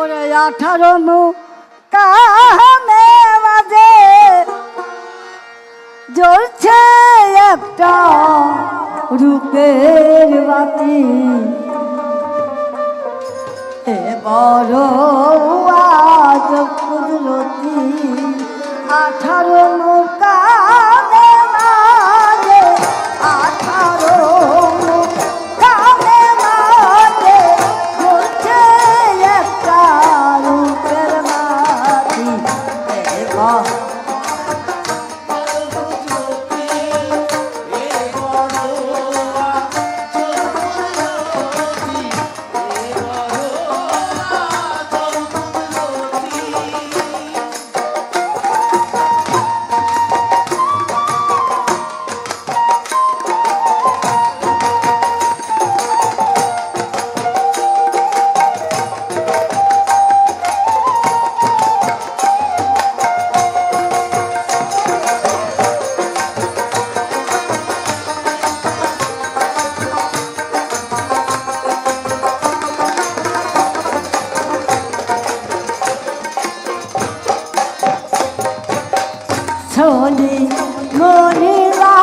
ওরে আঠারো কানে মাঝে জ্বলছে একটা রূপের বাতি। এ বড় আজ কুদরতি আঠারো চলে মরিলা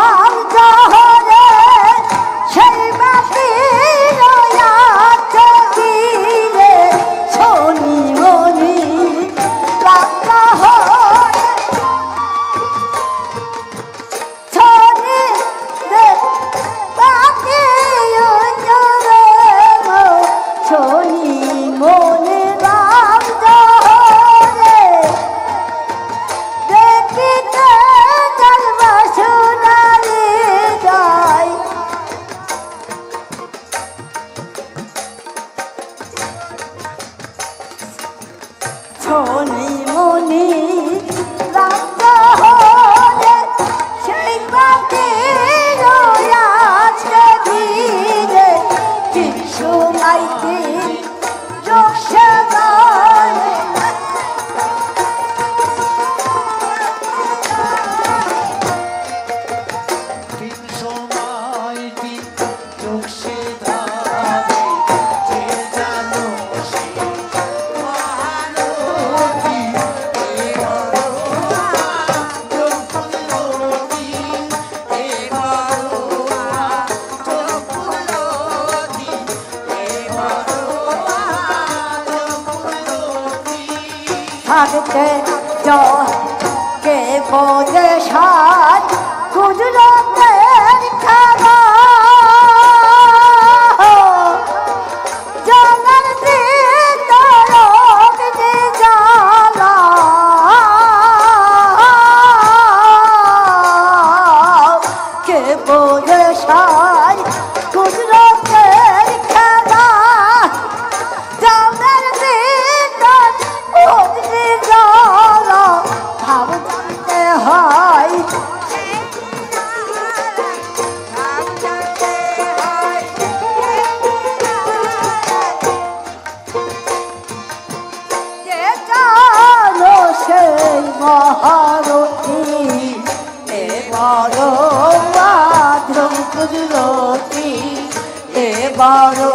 সাজতে কে বোঝে সাজ বুঝলো কি এবারও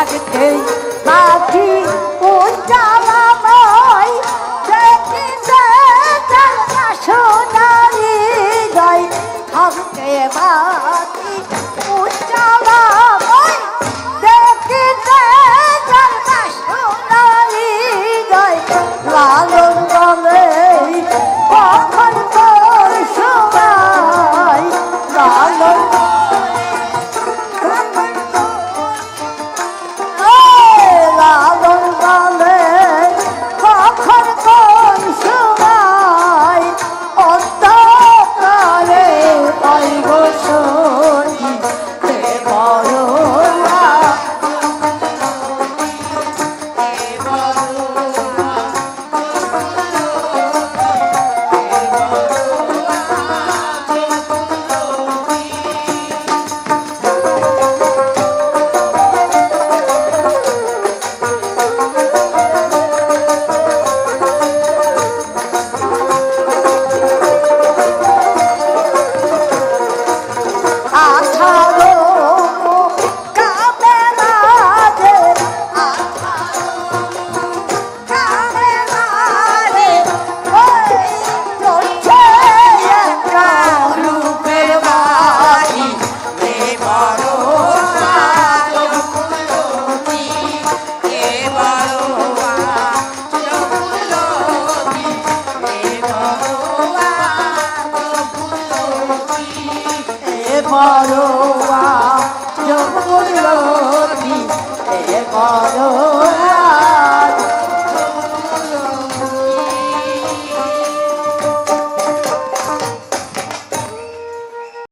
থাকতেই পাখি উজ্জ্বলা বই দেখিতে সোনারি গয় থাকতে পাখি